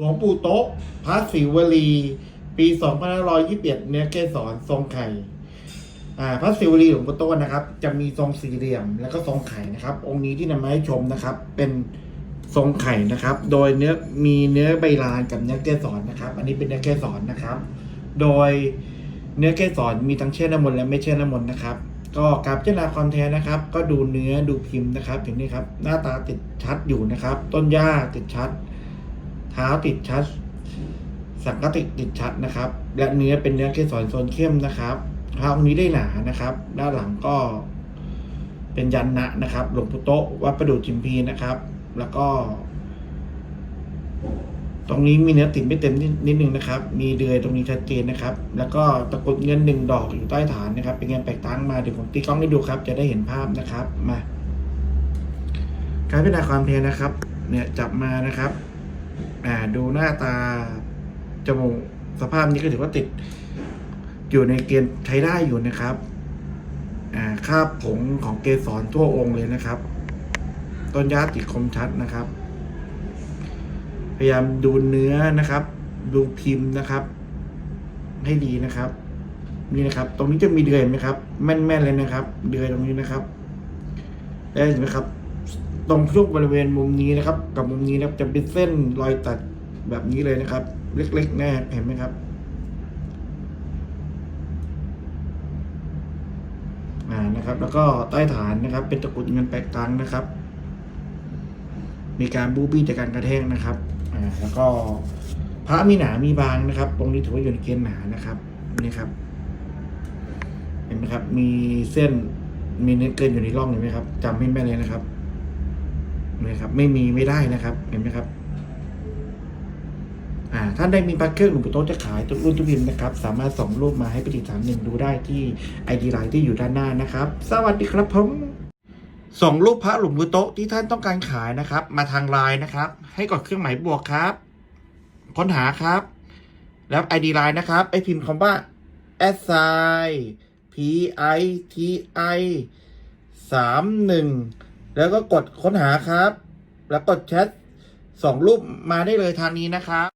หลวงปู่โต๊ะพระศิวลี ปี2521เนื้อเกสรทรงไข่อ่าพระศิวลีหลวงปู่โต๊ะนะครับ จะมีทรงสี่เหลี่ยมแล้วก็ทรงไข่นะครับ องค์นี้ที่นำมาให้ชมนะครับ เป็นทรงไข่นะครับ โดยเนื้อมีเนื้อใบลานกับเนื้อเกสรนะครับ อันนี้เป็นเนื้อเกสรนะครับ โดยเนื้อเกสรมีทั้งเช่น้ำมนต์และไม่เช่น้ำมนต์นะครับ ก็การพิจารณาความแท้นะครับ ก็ดูเนื้อดูพิมพ์นะครับอย่างนี้ครับ หน้าตาติดชัดอยู่นะครับ ต้นหญ้าติดชัด เท้าติดชัด สังกติติดชัดนะครับ และเนื้อเป็นเนื้อเกสรโซนเข้มนะครับพระองค์นี้ได้หนานะครับ ด้านหลังก็เป็นยันนะนะครับ หลวงปู่โตะวัดประดู่จิมพีนะครับ แล้วก็ ตรงนี้มีเนื้อติดไม่เต็มนิดนิดนึงนะครับ มีเดือยตรงนี้ชัดเจนนะครับ แล้วก็ตะกุดเงินหนึ่งดอกอยู่ใต้ฐานนะครับ เป็นเงินแปลกตั้งมาเดี๋ยวผมตีกล้องให้ดูครับ จะได้เห็นภาพนะครับมาการพิจารณาความเพียรนะครับ เนี่ยจับมานะครับ อ่าดูหน้าตาจมูกสภาพนี้ก็ถือว่าติด อยู่ในเกณฑ์ใช้ได้อยู่นะครับอ่าคาบผงของเกสรทั่วองค์เลยนะครับ ต้นยาติดคมชัดนะครับ พยายามดูเนื้อนะครับ ดูพิมพ์นะครับ ให้ดีนะครับ นี่นะครับ ตรงนี้จะมีเดือยไหมครับ แม่นๆเลยนะครับ เดือยตรงนี้นะครับได้เห็นไหมครับ ตรงช่วงบริเวณมุมนี้นะครับ กับมุมนี้นะครับจะเป็นเส้นรอยตัดแบบนี้เลยนะครับ เล็กๆแน่เห็นไหมครับอ่านะครับ แล้วก็ใต้ฐานนะครับ เป็นตะกุดเงินแปลกตังนะครับ มีการบูบี้จากการกระแทกนะครับอ่าแล้วก็พระมีหนามีบางนะครับ ตรงนี้ถือว่าอยู่ในเกณฑ์หนานะครับนี่ครับ เห็นไหมครับ มีเส้นมีเนื้อเกินอยู่ในร่องเห็นไหมครับจำให้แม่นเลยนะครับ นี่ครับ ไม่มีไม่ได้นะครับ เห็นไหมครับ อ่า ท่านได้มีพักเครื่องหลวงปู่โต๊ะจะขายทุกรุ่นทุกพิมพ์นะครับ สามารถส่งรูปมาให้ปฏิสามหนึ่งดูได้ที่ไอดีไลน์ที่อยู่ด้านหน้านะครับ สวัสดีครับผมส่งรูปพระหลวงปู่โต๊ะที่ท่านต้องการขายนะครับ มาทางไลน์นะครับ ให้กดเครื่องหมายบวกครับ ค้นหาครับ แล้ว ID ไลน์นะครับไอพิมพ์คำว่า s i p i t i สามหนึ่ง แล้วก็กดค้นหาครับ แล้วกดแชทสองรูปมาได้เลยทางนี้นะครับ